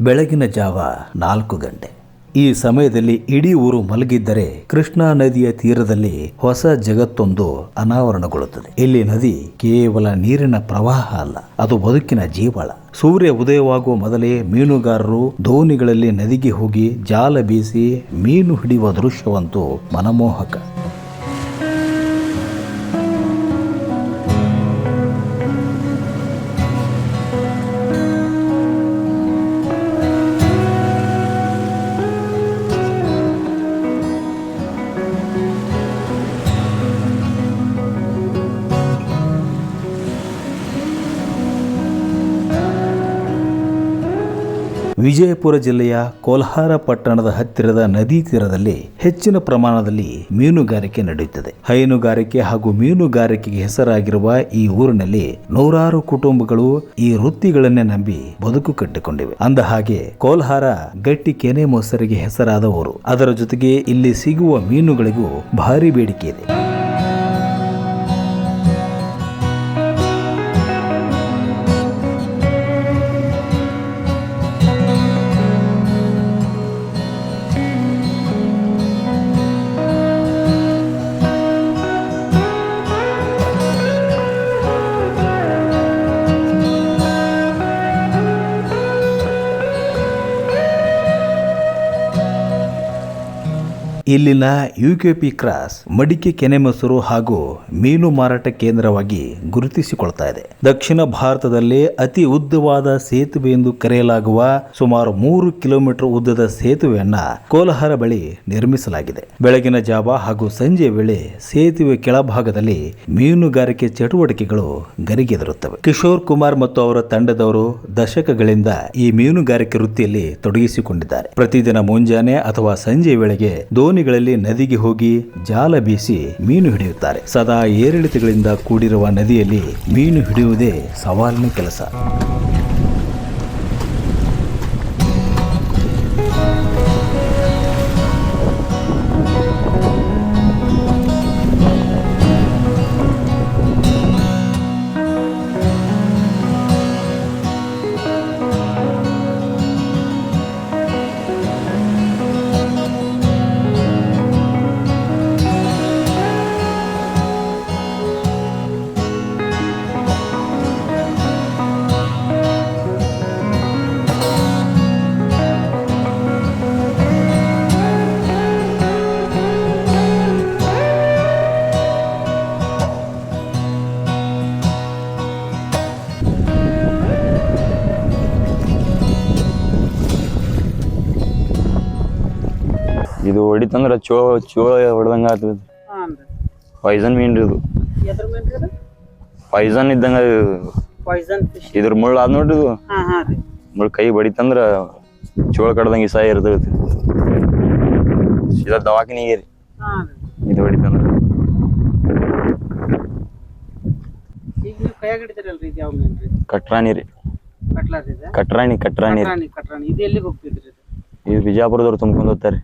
ಬೆಳಗಿನ ಜಾವ ನಾಲ್ಕು ಗಂಟೆ. ಈ ಸಮಯದಲ್ಲಿ ಇಡೀ ಊರು ಮಲಗಿದ್ದರೆ ಕೃಷ್ಣಾ ನದಿಯ ತೀರದಲ್ಲಿ ಹೊಸ ಜಗತ್ತೊಂದು ಅನಾವರಣಗೊಳ್ಳುತ್ತದೆ. ಇಲ್ಲಿ ನದಿ ಕೇವಲ ನೀರಿನ ಪ್ರವಾಹ ಅಲ್ಲ, ಅದು ಬದುಕಿನ ಜೀವಾಳ. ಸೂರ್ಯ ಉದಯವಾಗುವ ಮೊದಲೇ ಮೀನುಗಾರರು ದೋಣಿಗಳಲ್ಲಿ ನದಿಗೆ ಹೋಗಿ ಜಾಲ ಬೀಸಿ ಮೀನು ಹಿಡಿಯುವ ದೃಶ್ಯವಂತೂ ಮನಮೋಹಕ. ವಿಜಯಪುರ ಜಿಲ್ಲೆಯ ಕೋಲ್ಹಾರ ಪಟ್ಟಣದ ಹತ್ತಿರದ ನದಿ ತೀರದಲ್ಲಿ ಹೆಚ್ಚಿನ ಪ್ರಮಾಣದಲ್ಲಿ ಮೀನುಗಾರಿಕೆ ನಡೆಯುತ್ತದೆ. ಹೈನುಗಾರಿಕೆ ಹಾಗೂ ಮೀನುಗಾರಿಕೆಗೆ ಹೆಸರಾಗಿರುವ ಈ ಊರಿನಲ್ಲಿ ನೂರಾರು ಕುಟುಂಬಗಳು ಈ ವೃತ್ತಿಗಳನ್ನೇ ನಂಬಿ ಬದುಕು ಕಟ್ಟಿಕೊಂಡಿವೆ. ಅಂದ ಹಾಗೆ ಕೋಲ್ಹಾರ ಗಟ್ಟಿ ಕೆನೆ ಮೊಸರಿಗೆ ಹೆಸರಾದ ಊರು. ಅದರ ಜೊತೆಗೆ ಇಲ್ಲಿ ಸಿಗುವ ಮೀನುಗಳಿಗೂ ಭಾರಿ ಬೇಡಿಕೆ ಇದೆ. ಇಲ್ಲಿನ ಯುಕೆಪಿ ಕ್ರಾಸ್ ಮಡಿಕೆ ಕೆನೆ ಮೊಸರು ಹಾಗೂ ಮೀನು ಮಾರಾಟ ಕೇಂದ್ರವಾಗಿ ಗುರುತಿಸಿಕೊಳ್ತಾ ಇದೆ. ದಕ್ಷಿಣ ಭಾರತದಲ್ಲಿ ಅತಿ ಉದ್ದವಾದ ಸೇತುವೆ ಎಂದು ಕರೆಯಲಾಗುವ ಸುಮಾರು ಮೂರು ಕಿಲೋಮೀಟರ್ ಉದ್ದದ ಸೇತುವೆಯನ್ನ ಕೋಲಾರ ಬಳಿ ನಿರ್ಮಿಸಲಾಗಿದೆ. ಬೆಳಗಿನ ಜಾವ ಹಾಗೂ ಸಂಜೆ ವೇಳೆ ಸೇತುವೆ ಕೆಳಭಾಗದಲ್ಲಿ ಮೀನುಗಾರಿಕೆ ಚಟುವಟಿಕೆಗಳು ಗರಿಗೆದರುತ್ತವೆ. ಕಿಶೋರ್ ಕುಮಾರ್ ಮತ್ತು ಅವರ ತಂಡದವರು ದಶಕಗಳಿಂದ ಈ ಮೀನುಗಾರಿಕೆ ವೃತ್ತಿಯಲ್ಲಿ ತೊಡಗಿಸಿಕೊಂಡಿದ್ದಾರೆ. ಪ್ರತಿದಿನ ಮುಂಜಾನೆ ಅಥವಾ ಸಂಜೆ ವೇಳೆಗೆ ದೋಣಿಗಳಲ್ಲಿ ನದಿಗೆ ಹೋಗಿ ಜಾಲ ಬೀಸಿ ಮೀನು ಹಿಡಿಯುತ್ತಾರೆ. ಸದಾ ಏರಿಳಿತಗಳಿಂದ ಕೂಡಿರುವ ನದಿಯಲ್ಲಿ ಮೀನು ಹಿಡಿಯುವುದೇ ಸವಾಲಿನ ಕೆಲಸ. ಹೊಡಿತಂದ್ರ ಚೋ ಚೋಳ ಹೊಡೆದಂಗ ರೀ ಪಾಯ್ಸನ್ ಮೀನ್ ರೀ ಇದು. ಎದ್ರ ಮೇಲೆ ರೀ ಪಾಯ್ಸನ್ ಇದ್ದಂಗ ಇದು. ಪಾಯ್ಸನ್ ಫಿಶ್ ಇದ್ರ ಮುಳ್ಳು ಆದ್ ನೋಡ್ರಿ ಇದು. ಹಾಂ ಹಾಂ ರೀ. ಮುಳ್ಳು ಕೈ ಬಡಿತಂದ್ರ ಚೋಳ ಕಡ್ದಂಗ ಇಸ ಇರ್ತೈತಿ ಸೀದಾ ದವಾಖಾನಿಗೆ ರೀ. ಹಾಂ ರೀ. ಇದು ಹೊಡಿತಂದ್ರ. ಈಗ ನೀವು ಕೈಯಾಗ ಹಿಡಿತೀರಲ್ರಿ ಇದು ಯಾವ ಮೀನು ರೀ? ಕಟ್ರಾಣಿ ರೀ. ಕಟ್ಲಾರಿ ಇದೆ? ಕಟ್ರಾಣಿ ಕಟ್ರಾಣಿ ರೀ. ಕಟ್ರಾಣಿ ಕಟ್ರಾಣಿ. ಇದು ಎಲ್ಲಿಗೆ ಹೋಗ್ತಿದ್ರಿ ಇದು ಬಿಜಾಪುರದವ್ರು ತುಂಬ್ಕೊಂಡು ಹೋಗ್ತಾರೆ.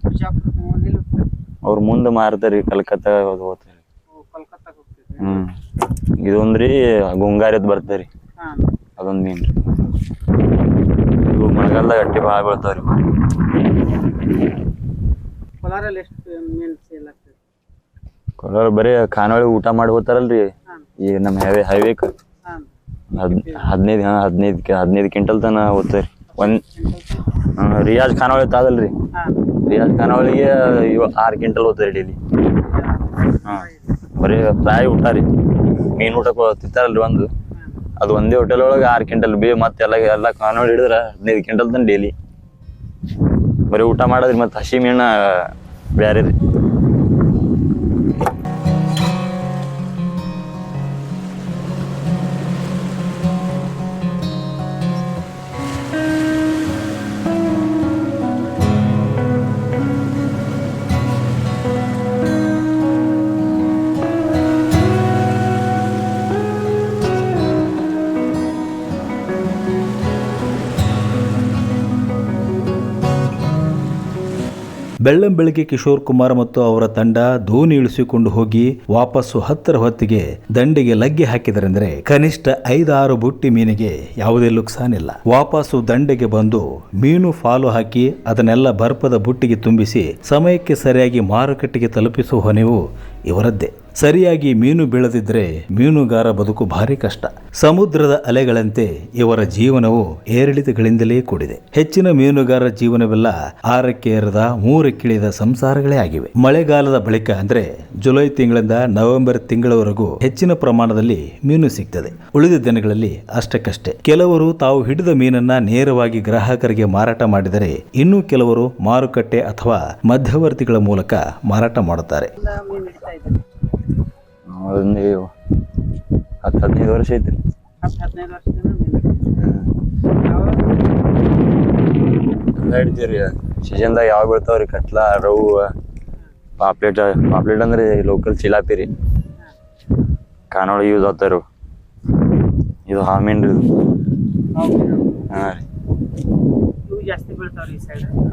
ಅವ್ರ ಮುಂದೆ ಮಾರ್ತಾರೆ ಕಲ್ಕತ್ತಾ ಹೋಗ್ತಾರೆ ಹ್ಮ್. ಇದೊಂದ್ರಿ ಗುಂಗಾರದ್ ಬರ್ತಾರಿ ಅದೊಂದ್ ಮೀನ್ ರೀ. ಇವು ಮಳೆಗಾಲದಾಗ ಅಟ್ಟಿ ಭಾಳ ಬೀಳ್ತಾವ್ರಿ ಕೊಲಾರ ಬರೀ ಖಾನಾವಳಿ ಊಟ ಮಾಡಿ ಹೋಗ್ತಾರಲ್ರಿ. ಈಗ ಈ ನಮ್ಮ ಹೈವೇ ಹೈವೇಕ್ ಹದಿನೈದು ಹಾಂ ಹದಿನೈದು ಹದಿನೈದು ಕ್ವಿಂಟಲ್ ತನ ಹೋಗ್ತಾರಿ ಒಂದ್ ರಿಯಾಜ್ ಖಾನಾವಳಿ ತಾದಲ್ರಿ. ರಿಯಾಜ್ ಖಾನಾವಳಿಗೆ ಇವ ಆರು ಕ್ವಿಂಟಲ್ ಹೋಗ್ತಾರೆ ಡೈಲಿ ಹಾಂ. ಬರೀ ಪ್ರಾಯ ಊಟ ರೀ. ಮೀನು ಊಟಕ್ಕೆ ತಿಂತಾರಲ್ರಿ ಒಂದು. ಅದು ಒಂದೇ ಹೋಟೆಲ್ ಒಳಗೆ ಆರು ಕಿಂಟಲ್ ಬಿ ಮತ್ತೆ ಎಲ್ಲ ಎಲ್ಲ ಖಾನಾವಳಿ ಹಿಡಿದ್ರೆ ಹದಿನೈದು ಕ್ವಿಂಟಲ್ ತನ ಡೈಲಿ ಬರೀ ಊಟ ಮಾಡೋದ್ರಿ ಮತ್ತೆ ಹಸಿ ಮೀನ ಬ್ಯಾರೆ ರೀ. ಬೆಳ್ಳಂಬೆಳಗ್ಗೆ ಕಿಶೋರ್ ಕುಮಾರ್ ಮತ್ತು ಅವರ ತಂಡ ದೋಣಿ ಇಳಿಸಿಕೊಂಡು ಹೋಗಿ ವಾಪಸ್ಸು ಹತ್ತರ ಹೊತ್ತಿಗೆ ದಂಡೆಗೆ ಲಗ್ಗೆ ಹಾಕಿದರೆಂದರೆ ಕನಿಷ್ಠ ಐದಾರು ಬುಟ್ಟಿ ಮೀನಿಗೆ ಯಾವುದೇ ಲುಕ್ಸಾನಿಲ್ಲ ವಾಪಸ್ಸು ದಂಡೆಗೆ ಬಂದು ಮೀನು ಫಾಲು ಹಾಕಿ ಅದನ್ನೆಲ್ಲ ಬರ್ಪದ ಬುಟ್ಟಿಗೆ ತುಂಬಿಸಿ ಸಮಯಕ್ಕೆ ಸರಿಯಾಗಿ ಮಾರುಕಟ್ಟೆಗೆ ತಲುಪಿಸುವ ಹೊನೆವು ಇವರದ್ದೇ. ಸರಿಯಾಗಿ ಮೀನು ಬೀಳದಿದ್ದರೆ ಮೀನುಗಾರ ಬದುಕು ಭಾರಿ ಕಷ್ಟ. ಸಮುದ್ರದ ಅಲೆಗಳಂತೆ ಇವರ ಜೀವನವು ಏರಿಳಿತಗಳಿಂದಲೇ ಕೂಡಿದೆ. ಹೆಚ್ಚಿನ ಮೀನುಗಾರರ ಜೀವನವೆಲ್ಲ ಆರಕ್ಕೇರದ ಮೂರಕ್ಕಿಳಿದ ಸಂಸಾರಗಳೇ ಆಗಿವೆ. ಮಳೆಗಾಲದ ಬಳಿಕ ಅಂದ್ರೆ ಜುಲೈ ತಿಂಗಳಿಂದ ನವೆಂಬರ್ ತಿಂಗಳವರೆಗೂ ಹೆಚ್ಚಿನ ಪ್ರಮಾಣದಲ್ಲಿ ಮೀನು ಸಿಗ್ತದೆ. ಉಳಿದ ದಿನಗಳಲ್ಲಿ ಅಷ್ಟಕ್ಕಷ್ಟೇ. ಕೆಲವರು ತಾವು ಹಿಡಿದ ಮೀನನ್ನ ನೇರವಾಗಿ ಗ್ರಾಹಕರಿಗೆ ಮಾರಾಟ ಮಾಡಿದರೆ ಇನ್ನು ಕೆಲವರು ಮಾರುಕಟ್ಟೆ ಅಥವಾ ಮಧ್ಯವರ್ತಿಗಳ ಮೂಲಕ ಮಾರಾಟ ಮಾಡುತ್ತಾರೆ. ಒಂದು ಹತ್ತು ಹದಿನೈದು ವರ್ಷ ಐತ್ರಿ ಹತ್ತು ಹದಿನೈದು ವರ್ಷದಿಂದ ಹಿಡಿತೀವ್ರಿ ಸೀಸನ್ದಾಗ ಯಾವ ಬೀಳ್ತಾವ್ರಿ? ಕಟ್ಲ ರವು ಪಾಪ್ಲೆಟ್ ಪಾಪ್ಲೇಟ್ ಅಂದ್ರೆ ಲೋಕಲ್ ಚಿಲಾಪಿ ರೀ. ಕಾನೊಳಗೆ ಯೂಸ್ ಆಗ್ತಾರು ಇದು ಹಾಮೀನ್ ರೀ? ಹಾಂ ರೀ.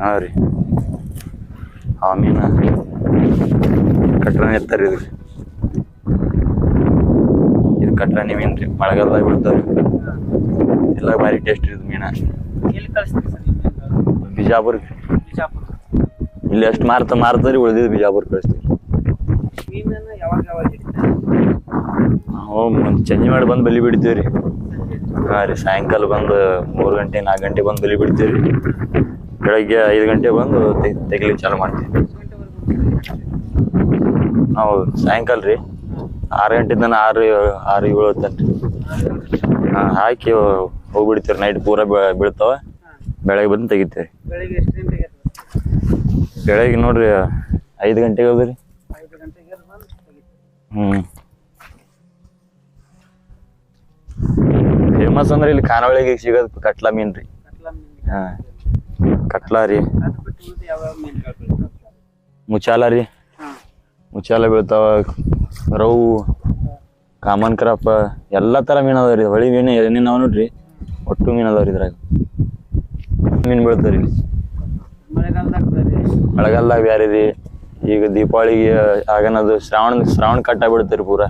ಹಾಂ ರೀ. ಹಾಮೀನ. ಕಟ್ರನ ಎತ್ತಾರ ಇದು ಇದು ಕಟ್ರಾನಿ ಮೀನು ರೀ ಮಳೆಗಾಲದಾಗ ಬೀಳ್ತಾವ್ರಿ ಎಲ್ಲ ಭಾರಿ ಟೇಸ್ಟ್ ಇದು ಮೀನ. ಬಿಜಾಪುರ್. ಇಲ್ಲಿ ಎಷ್ಟು ಮಾರ್ತ ಮಾರ್ತಾರಿ ಉಳಿದಿದ್ದು ಬಿಜಾಪುರ್ ಕಳಿಸ್ತೀವಿ. ಚಂಜಿ ನಾವು ಮಾಡಿ ಬಂದು ಬಲಿ ಬಿಡ್ತೀವಿ ರೀ. ಹಾಂ ರೀ ಸಾಯಂಕಾಲ ಬಂದು ಮೂರು ಗಂಟೆ ನಾಲ್ಕು ಗಂಟೆ ಬಂದು ಬಲಿ ಬಿಡ್ತೀವಿ ರೀ. ಬೆಳಗ್ಗೆ ಐದು ಗಂಟೆ ಬಂದು ತೆಗ್- ತೆಗಿಲಿಕ್ಕೆ ಚಾಲು ಮಾಡ್ತೀವಿ. ನಾವು ಸಾಯಂಕಾಲ ರೀ. ಆರು ಗಂಟೆಯಿಂದ ಆರು ಆರು ಏಳು ತನಕ ಹಾಂ ಹಾಕಿ ಹೋಗ್ಬಿಡ್ತೀವಿ ನೈಟ್ ಪೂರ ಬೀಳ್ತಾವ. ಬೆಳಗ್ಗೆ ಬಂದು ತೆಗಿತೀವಿ ಬೆಳಿಗ್ಗೆ ನೋಡ್ರಿ ಐದು ಗಂಟೆಗೆ ಹೋದ್ರಿ. ಹ್ಞೂ ಫೇಮಸ್ ಅಂದ್ರೆ ಇಲ್ಲಿ ಖಾನಾವಳಿಗೆ ಸಿಗೋದು ಕಟ್ಲಾ ಮೀನ್ ರೀ. ಹಾಂ. ಕಟ್ಲಾ ರೀ. ಮುಚಾಲ ರೀ. ಹಾಂ ಮುಚಾಲ ಬೀಳ್ತಾವ ರವು ಕಾಮನ್ ಕ್ರಾಪ್, ಎಲ್ಲ ಥರ ಮೀನು ಅದಾವ ರೀ. ಹೊಳಿ ಮೀನು ಏನೇನು ಅವ ನೋಡ್ರಿ. ಒಟ್ಟು ಮೀನು ಅದಾವ ರೀ ಇದ್ರಾಗ. ಮೀನು ಬೀಳ್ತಾವ ಮಳೆಗಾಲದಾಗ ಬ್ಯಾರೆ ರೀ. ಈಗ ದೀಪಾವಳಿಗೆ ಆಗನದು ಶ್ರಾವಣ ಶ್ರಾವಣ ಕಟ್ಟ ಬೀಳ್ತಾರೆ ಪೂರ.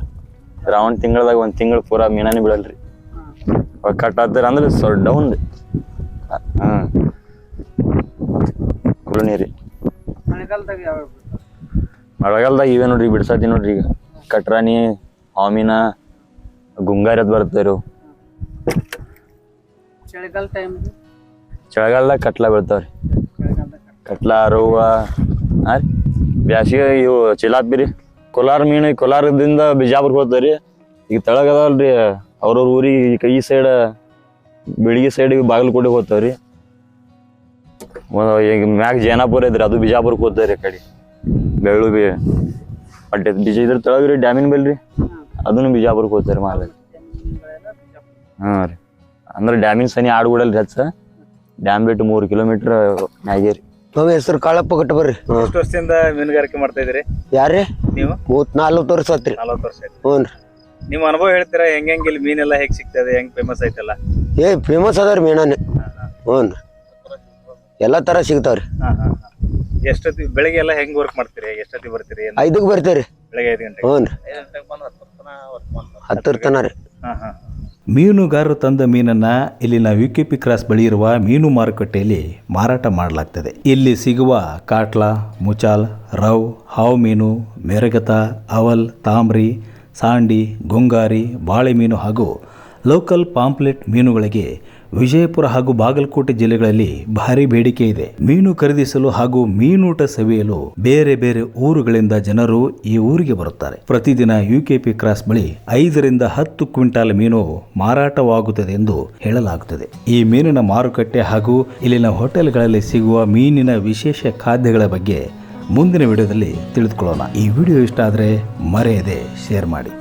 ಶ್ರಾವಣ ತಿಂಗಳದಾಗ ಒಂದು ತಿಂಗಳು ಪೂರ ಮೀನಾನೇ ಬೀಳಲ್ರಿ ಕಟ್ ಆಗ್ತಾರೆ ಅಂದ್ರೆ ಸ್ವಲ್ಪ ಡೌನ್ ಹಾಂ. ಕುಳು ನೀರಿ ಮಳೆಗಾಲದಾಗ ಬೀಳ್ತಾವೆ ಮಳೆಗಾಲದಾಗ ಇವೆ ನೋಡ್ರಿ ಬಿಡ್ಸತಿ ನೋಡ್ರಿ. ಈಗ ಕಟ್ರಾನಿ ಹಾಮಿನ ಗುಂಗಾರದ್ ಬರ್ತದೆ ರೀ. ಚಳಿಗಾಲ ಟೈಮ್ ಚಳಿಗಾಲದಾಗ ಕಟ್ಲ ಬೀಳ್ತಾವ್ರಿ. ಕಟ್ಲ? ರವ್ವ ಹಾಂ ರೀ. ಬ್ಯಾಸಿಗೆ ಇವು ಚಿಲಾಪಿ ರೀ ಕೋಲಾರ ಮೀನು ಕೋಲಾರದಿಂದ ಬಿಜಾಪುರ್ಗೆ ಹೋಗ್ತಾವ್ರಿ. ಈಗ ತಳಗದಲ್ರಿ ಅವ್ರವ್ರ ಊರಿಗೆ ಈ ಕೈ ಸೈಡ್ ಬೆಳಿಗ್ಗೆ ಸೈಡ್ ಬಾಗಲಕೋಟೆಗೆ ಹೋಗ್ತಾವ್ರಿ. ಈಗ ಮ್ಯಾಗ ಜೈನಾಪುರ ಐತ್ರಿ ಅದು ಬಿಜಾಪುರಕ್ಕೆ ಹೋಗ್ತಾವ್ರಿ ಕಡಿ ಕಡೆ. ಬೆಳ್ಳು ಬಿ ಬಟ್ ಬೀಜ ಇದ್ರ ತೆಳಗ್ ರೀ ಡ್ಯಾಮಿನ ಬೆಲ್ ರೀ ಅದನ್ನು ಬಿಜಾಪುರಕ್ಕೆ ಹೋಗ್ತಾರೆ ಮಾಲ ಹಾ ರೀ. ಅಂದ್ರೆ ಡ್ಯಾಮಿನ ಸನಿ ಆಡ್ಬಿಡಲ್ರಿ ಹಚ್ಚ. ಡ್ಯಾಮ್ ಬಿಟ್ಟು ಮೂರು ಕಿಲೋಮೀಟರ್ ಮ್ಯಾಗೆ ರೀ ನಮ್ಮ ಹೆಸರು ಕಾಳಪ್ಪ ಕಟ್ಟ ಬರ್ರಿ. ಎಷ್ಟು ವರ್ಷದಿಂದ ಮೀನುಗಾರಿಕೆ ಮಾಡ್ತಾ ಇದ್ರಿ ಯಾರ್ರಿ? ನೀವು? ಮೂವತ್ ನಾಲ್ವತ್ತು ವರ್ಷ ಆತ್ರಿ. ನಲವತ್ತು ವರ್ಷ ಆಯ್ತು. ಹ್ಞೂ ರೀ ನಿಮ್ಮ ಅನುಭವ ಹೇಳ್ತೀರಾ? ಹೆಂಗ್ ಹೆಂಗ್ ಇಲ್ಲಿ ಮೀನೆಲ್ಲ ಹೇಗ್ ಸಿಗ್ತದೆ? ಹೆಂಗ್ ಫೇಮಸ್ ಐತಲ್ಲ? ಏ ಫೇಮಸ್ ಅದಾರ ಮೀನಾನೆ. ಹ್ಞೂ ರೀ ಎಲ್ಲ ಥರ ಸಿಗ್ತಾವ್ರಿ. ಹಾ ಹಾ ಹಾ. ಎಷ್ಟೊತ್ತಿ ಬೆಳಿಗ್ಗೆ ಎಲ್ಲ ಹೆಂಗ್ ವರ್ಕ್ ಮಾಡ್ತೀರಿ? ಎಷ್ಟೊತ್ತಿ ಬರ್ತೀರಿ? ಏನ್ ಐದಕ್ಕೆ ಬರ್ತೀರಿ ಬೆಳಗ್ಗೆ ಐದು ಗಂಟೆಗೆ? ಹ್ಞೂ ರೀ ಹತ್ತರ ತನ ರೀ. ಹಾ ಹಾ. ಮೀನುಗಾರರು ತಂದ ಮೀನನ್ನ ಇಲ್ಲಿನ ವಿಕೆಪಿ ಕ್ರಾಸ್ ಬಳಿ ಇರುವ ಮೀನು ಮಾರುಕಟ್ಟೆಯಲ್ಲಿ ಮಾರಾಟ ಮಾಡಲಾಗ್ತದೆ. ಇಲ್ಲಿ ಸಿಗುವ ಕಾಟ್ಲಾ ಮುಚಾಲ್ ರವ್ ಹಾವು ಮೀನು ಮೆರಗತ ಅವಲ್ ತಾಮ್ರಿ ಸಾಂಡಿ ಗುಂಗಾರಿ ಬಾಳೆ ಮೀನು ಹಾಗೂ ಲೋಕಲ್ ಪಾಂಪ್ಲೆಟ್ ಮೀನುಗಳಿಗೆ ವಿಜಯಪುರ ಹಾಗೂ ಬಾಗಲಕೋಟೆ ಜಿಲ್ಲೆಗಳಲ್ಲಿ ಭಾರಿ ಬೇಡಿಕೆ ಇದೆ. ಮೀನು ಖರೀದಿಸಲು ಹಾಗೂ ಮೀನೂಟ ಸವಿಯಲು ಬೇರೆ ಬೇರೆ ಊರುಗಳಿಂದ ಜನರು ಈ ಊರಿಗೆ ಬರುತ್ತಾರೆ. ಪ್ರತಿದಿನ ಯುಕೆಪಿ ಕ್ರಾಸ್ ಬಳಿ ಐದರಿಂದ ಹತ್ತು ಕ್ವಿಂಟಾಲ್ ಮೀನು ಮಾರಾಟವಾಗುತ್ತದೆ ಎಂದು ಹೇಳಲಾಗುತ್ತದೆ. ಈ ಮೀನಿನ ಮಾರುಕಟ್ಟೆ ಹಾಗೂ ಇಲ್ಲಿನ ಹೋಟೆಲ್ಗಳಲ್ಲಿ ಸಿಗುವ ಮೀನಿನ ವಿಶೇಷ ಖಾದ್ಯಗಳ ಬಗ್ಗೆ ಮುಂದಿನ ವಿಡಿಯೋದಲ್ಲಿ ತಿಳಿದುಕೊಳ್ಳೋಣ. ಈ ವಿಡಿಯೋ ಇಷ್ಟ ಆದರೆ ಮರೆಯದೆ ಶೇರ್ ಮಾಡಿ.